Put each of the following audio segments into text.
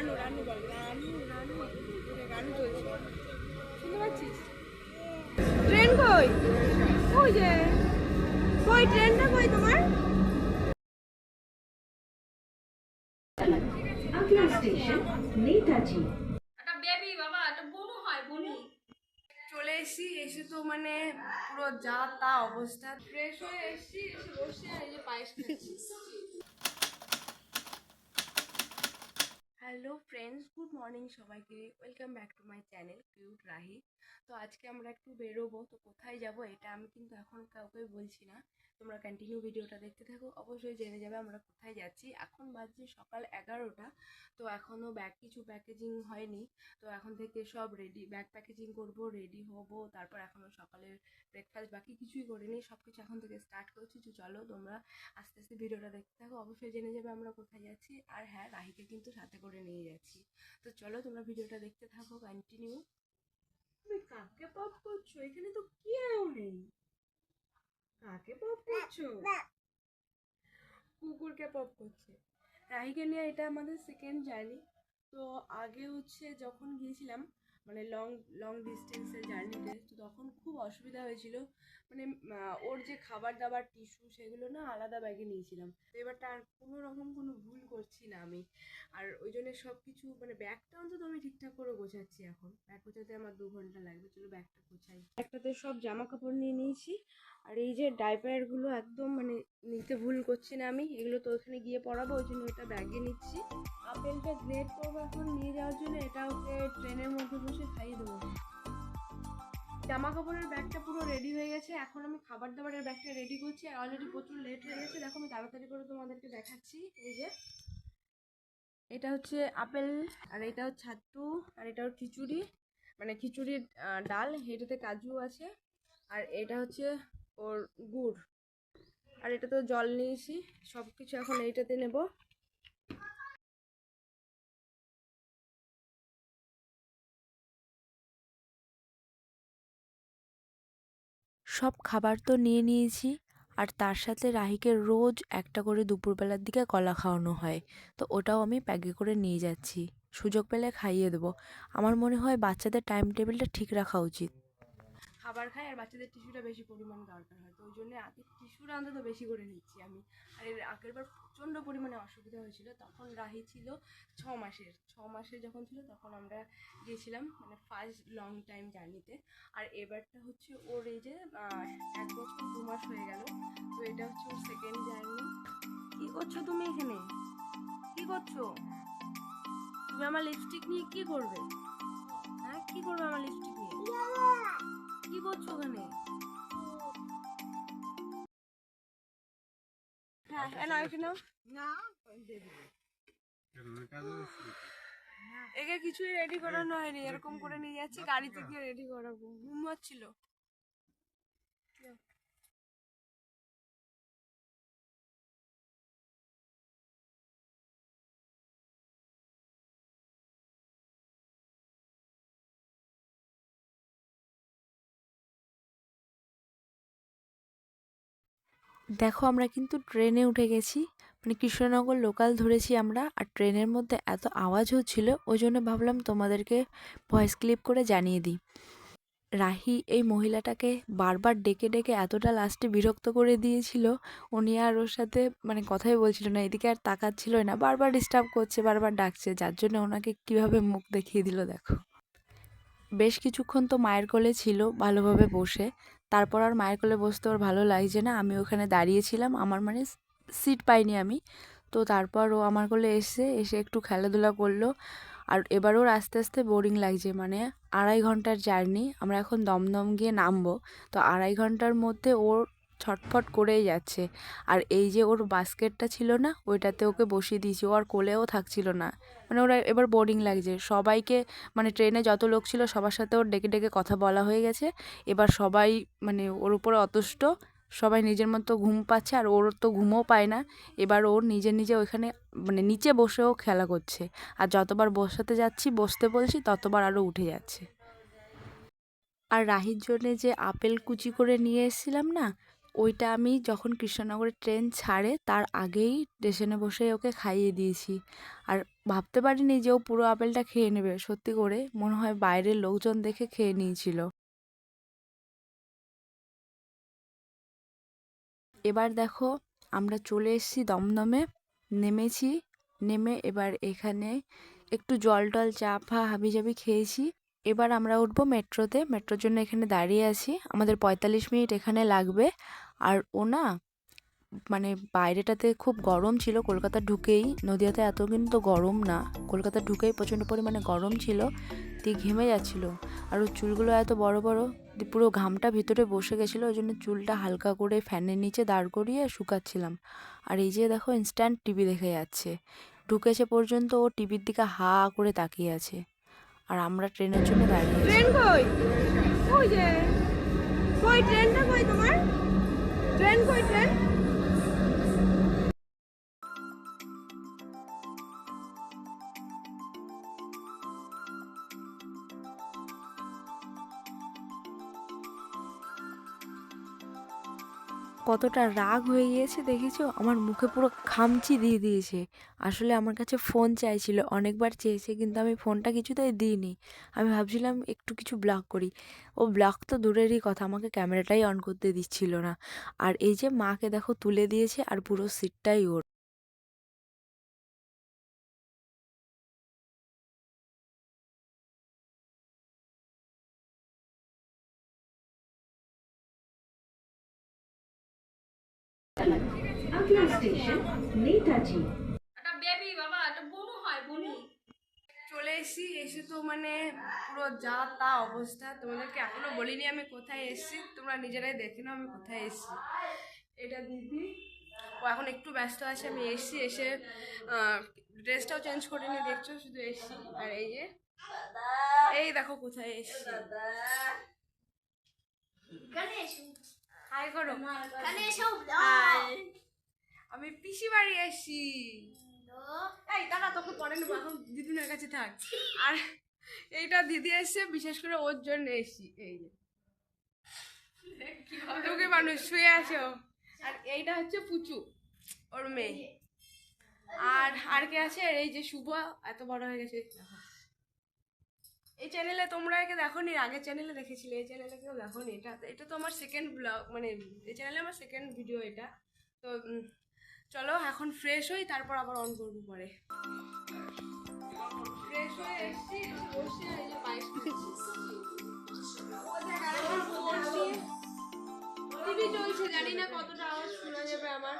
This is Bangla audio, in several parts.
রানু রানু বল। রানু রানু রানু চলছে। শুনতে পাচ্ছিস? ট্রেন কই? ওই যে? কই ট্রেনটা কই তোমার? আগলা স্টেশন নেতাজি। এটা বেবি বাবা একটা বনু হয় বনু। চলে এসেছি এসে তো মানে পুরো যা তা অবস্থা। ফ্রেশ হয়ে এসেছি এসে বসে এই যে পায়েস খাচ্ছি। হ্যালো ফ্রেন্ডস গুড মর্নিং সবাইকে। Welcome back to my channel cute Rahi তো আজকে আমরা একটু বেরোবো। তো কোথায় যাব এটা আমি কিন্তু এখন কাউকে বলছি না। তোমরা কন্টিনিউ ভিডিওটা দেখতে থাকো। অবশ্যই জেনে যাবে আমরা কোথায় যাচ্ছি। এখন বাজছে সকাল এগারোটা। তো এখনও ব্যাগ কিছু প্যাকেজিং হয়নি। তো এখন থেকে সব রেডি ব্যাগ প্যাকেজিং করব রেডি হব। তারপর এখনও সকালের ব্রেকফাস্ট বাকি কিছুই করিনি। সব কিছু এখন থেকে স্টার্ট করছি। তো চলো তোমরা আস্তে আস্তে ভিডিওটা দেখতে থাকো। অবশ্যই জেনে যাবে আমরা কোথায় যাচ্ছি। আর হ্যাঁ রাহিকে কিন্তু সাথে করে নিয়ে যাচ্ছি। তো চলো তোমরা ভিডিওটা দেখতে থাকো কন্টিনিউ তুমি কাকে পপ করছ? এখানে তো কেউ নেই। কাকে পপ করছ? কুকুরকে পপ করছে। রাহিকে নিয়ে এটা আমাদের সেকেন্ড জার্নি তো আগে হচ্ছে যখন গিয়েছিলাম মানে লং লং ডিস্টেন্সের জার্নিতে তো। তখন খুব অসুবিধা হয়েছিল। মানে ওর যে খাবার দাবার টিস্যু সেগুলো না আলাদা ব্যাগে নিয়েছিলাম। তো এবারটা আর কোনো রকম কোনো ভুল করছি না আমি। আর ওই জন্য সব কিছু মানে ব্যাগটা অন্তত আমি ঠিকঠাক করে গোছাচ্ছি এখন। ব্যাগ গোছাতে আমার দু ঘণ্টা লাগবে। চলো ব্যাগটা গোছাই। ব্যাগটাতে সব জামা কাপড় নিয়ে নিয়েছি। আর এই যে ডাইপারগুলো একদম মানে নিতে ভুল করছি না আমি, এগুলো তো ওখানে গিয়ে পড়াবো ওই জন্য এটা ব্যাগে নিচ্ছি। আপেলটা গ্রেড করব এখন নিয়ে যাওয়ার জন্য, এটা ওকে ট্রেনের মধ্যে বসে খাইয়ে দেবো। জামা কাপড়ের ব্যাগটা পুরো রেডি হয়ে গেছে, এখন আমি খাবার দাবারের ব্যাগটা রেডি করছি, আর অলরেডি প্রচুর লেট হয়ে গেছে। দেখো, আমি তাড়াতাড়ি করে তোমাদেরকে দেখাচ্ছি, এই যে। এটা হচ্ছে আপেল, আর এটা হচ্ছে ছাতু, আর এটা হচ্ছে খিচুড়ি। মানে খিচুড়ির ডাল, এটাতে কাজু আছে। আর এটা হচ্ছে ওর গুড়। আর এটা তো জল নিয়েছি সব কিছু এখন এইটাতে নেব। সব খাবার তো নিয়ে নিয়েছি, আর তার সাথে রাহিকে রোজ একটা করে দুপুরবেলার দিকে কলা খাওয়ানো হয়, তো ওটাও আমি প্যাকে করে নিয়ে যাচ্ছি। সুযোগ পেলে খাইয়ে দেবো। আমার মনে হয় বাচ্চাদের টাইম টেবিলটা ঠিক রাখা উচিত। খাবার খাই আর বাচ্চাদের টিস্যুটা বেশি পরিমাণ দরকার হয়। তো ওই জন্য আগে টিস্যুটা অন্তত বেশি করে নিচ্ছি আমি। আর এর আগের বার প্রচণ্ড পরিমাণে অসুবিধা হয়েছিল, তখন রাহি ছিল ছ মাসের। ছ মাসের যখন ছিল তখন আমরা গিয়েছিলাম মানে ফার্স্ট লং টাইম জার্নিতে আর এবারটা হচ্ছে ওর এই যে এক বছর দু মাস হয়ে গেল। তো এটা হচ্ছে ওর সেকেন্ড জার্নি কী করছ তুমি এখানে? কী করছ? তুমি আমার লিপস্টিক নিয়ে কি করবে? হ্যাঁ কি করবে আমার লিপস্টিক একে কিছুই রেডি করানো হয়নি এরকম করে নিয়ে যাচ্ছি গাড়িতে গিয়ে রেডি করাবো ঘুমাচ্ছিল দেখো আমরা কিন্তু ট্রেনে উঠে গেছি। মানে কৃষ্ণনগর লোকাল ধরেছি আমরা, আর ট্রেনের মধ্যে এত আওয়াজ হচ্ছিল ওই জন্য ভাবলাম তোমাদেরকে ভয়েস ক্লিপ করে জানিয়ে দিই। রাহি এই মহিলাটাকে বারবার ডেকে ডেকে এতটা লাস্টে বিরক্ত করে দিয়েছিল, উনি আর ওর সাথে মানে কথাই বলছিল না, এদিকে আর তাকাচ্ছিল না, বারবার ডিস্টার্ব করছে, বারবার ডাকছে, যার জন্য ওনাকে কীভাবে মুখ দেখিয়ে দিল দেখো। বেশ কিছুক্ষণ তো মায়ের কোলে ছিল ভালোভাবে বসে তারপর আর মায়ের কোলে বসতে ওর ভালো লাগছে না। আমি ওখানে দাঁড়িয়েছিলাম। আমার মানে সিট পাইনি আমি। তো তারপর ও আমার কোলে এসে এসে একটু খেলাধুলা করল। আর এবার ওর আস্তে আস্তে বোরিং লাগছে। মানে আড়াই ঘণ্টার জার্নি। আমরা এখন দমদম গিয়ে নামবো। তো আড়াই ঘণ্টার মধ্যে ওর ছটফট করেই যাচ্ছে। আর এই যে ওর বাস্কেটটা ছিল না, ওইটাতে ওকে বসিয়ে দিয়েছি। ও আর কোলেও থাকছিল না। মানে ওরা এবার বোরিং লাগছে। সবাইকে মানে ট্রেনে যত লোক ছিল, সবার সাথে ওর ডেকে ডেকে কথা বলা হয়ে গেছে। এবার সবাই মানে ওর উপরে অতুষ্ট। সবাই নিজের মতো ঘুম পাচ্ছে আর ওর তো ঘুমও পায় না। এবার ওর নিজে নিজে ওইখানে মানে নিচে বসেও খেলা করছে। আর যতবার বসাতে যাচ্ছি, বসতে বলছি, ততবার আরও উঠে যাচ্ছে। আর রাহির জন্যে যে আপেল কুচি করে নিয়ে এসেছিলাম না ওইটা আমি যখন কৃষ্ণনগরের ট্রেন ছাড়ে, তার আগেই স্টেশনে বসে ওকে খাইয়ে দিয়েছি। আর ভাবতে পারিনি যে ও পুরো আপেলটা খেয়ে নেবে, সত্যি করে মনে হয় বাইরের লোকজন দেখে খেয়ে নিয়েছিল। এবার দেখো, আমরা চলে এসেছি দমদমে, নেমেছি, নেমে এবার এখানে একটু জল টল চা ফা হাবিজাবি খেয়েছি। এবার আমরা উঠবো মেট্রোতে। মেট্রোর জন্য এখানে দাঁড়িয়ে আছি। আমাদের পঁয়তাল্লিশ মিনিট এখানে লাগবে। আর ও না মানে বাইরেটাতে খুব গরম ছিল, কলকাতা ঢুকেই। নদিয়াতে এত কিন্তু গরম না। কলকাতা ঢুকেই প্রচণ্ড পরিমাণে গরম ছিল দিয়ে ঘেমে যাচ্ছিল। আর ওর চুলগুলো এত বড় বড় পুরো ঘামটা ভিতরে বসে গেছিল। ওই জন্য চুলটা হালকা করে ফ্যানের নিচে দাঁড় করিয়ে শুকাচ্ছিলাম। আর এই যে দেখো ইনস্ট্যান্ট টিভি দেখে যাচ্ছে। ঢুকেছে পর্যন্ত ও টিভির দিকে হা করে তাকিয়ে আছে। আর আমরা ট্রেনের জন্য দাঁড়িয়ে ট্রেন কই? ওই যে? কই ট্রেনটা কই তোমার? ট্রেন কই ট্রেন? কতটা রাগ হয়ে গিয়েছে দেখেছ? আমার মুখে পুরো খামচি দিয়ে দিয়েছে। আসলে আমার কাছে ফোন চাইছিল, অনেকবার চেয়েছে কিন্তু আমি ফোনটা কিছুতেই দিইনি। আমি ভাবছিলাম একটু কিছু ব্লগ করি। ও ব্লগ তো দূরেরই কথা, আমাকে ক্যামেরাটাই অন করতে দিচ্ছিল না। আর এই যে মাকে দেখো তুলে দিয়েছে আর পুরো সিটটাই ওর। নেতাজি। একটা বেবি বাবা একটা বুনু হয় বুনু। চলে এসেছি এসে তো মানে পুরো যা তা অবস্থা তোমাদেরকে এখনও বলিনি আমি কোথায় এসেছি তোমরা নিজেরাই দেখে নাও আমি কোথায় এসেছি। এটা দিদি ও এখন একটু ব্যস্ত আছে আমি এসছি এসে ড্রেসটাও চেঞ্জ করে নিয়ে দেখছ শুধু এসছি। আর এই যে এই দেখো কোথায় এসছি। হাই করো এসো। আমি পিসি বাড়ি এসেছি এই দাঁড়া তোকে পরে নেব এখন দিদিনের কাছে থাক। আর এইটা দিদি এসছে বিশেষ করে ওর জন্য এসছি এই যে। তোকে মানুষ শুয়ে আছো। আর এইটা হচ্ছে পুচু ওর মেয়ে। আর আর কে আছে? আর এই যে শুভ এত বড় হয়ে গেছে। এই চ্যানেলে তোমরা একে দেখো নি আগের চ্যানেলে দেখেছিলে এই চ্যানেলে কেউ দেখো নি এটা এটা তো আমার সেকেন্ড ব্লগ মানে এই চ্যানেলে আমার সেকেন্ড ভিডিও এটা। তো চলো এখন ফ্রেশ হই তারপর আবার অন করব পরে। ফ্রেশ হয়ে এসছি বসে এই যে পায়েস টিভি চলছে জানি না কতটা আওয়াজ শোনা যাবে আমার।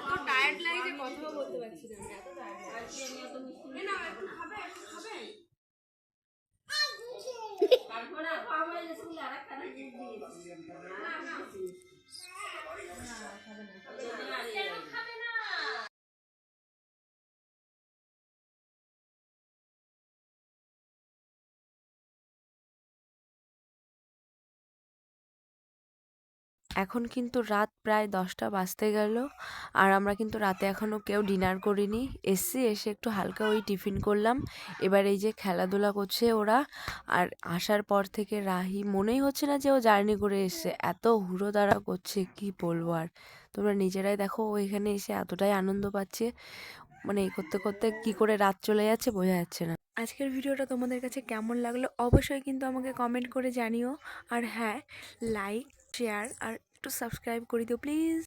এত টায়ার্ড লাগে যে কথাও বলতে পারছি না এত টায়ার্ড লাগছে না একটু খাবে একটু খাবে এখন কিন্তু রাত প্রায় দশটা বাজতে গেল। আর আমরা কিন্তু রাতে এখনও কেউ ডিনার করিনি। এসছি, এসে একটু হালকা ওই টিফিন করলাম। এবার এই যে খেলাধুলা করছে ওরা। আর আসার পর থেকে রাহি, মনেই হচ্ছে না যে ও জার্নি করে এসছে। এত হুড়ো দ্বারা করছে, কি বলব আর? তোমরা নিজেরাই দেখো, ও এখানে এসে এতটাই আনন্দ পাচ্ছে। মানে এই করতে করতে কি করে রাত চলে যাচ্ছে বোঝা যাচ্ছে না। আজকের ভিডিওটা তোমাদের কাছে কেমন লাগল? অবশ্যই কিন্তু আমাকে কমেন্ট করে জানিও। আর হ্যাঁ লাইক শেয়ার আর একটু সাবস্ক্রাইব করে দিও প্লিজ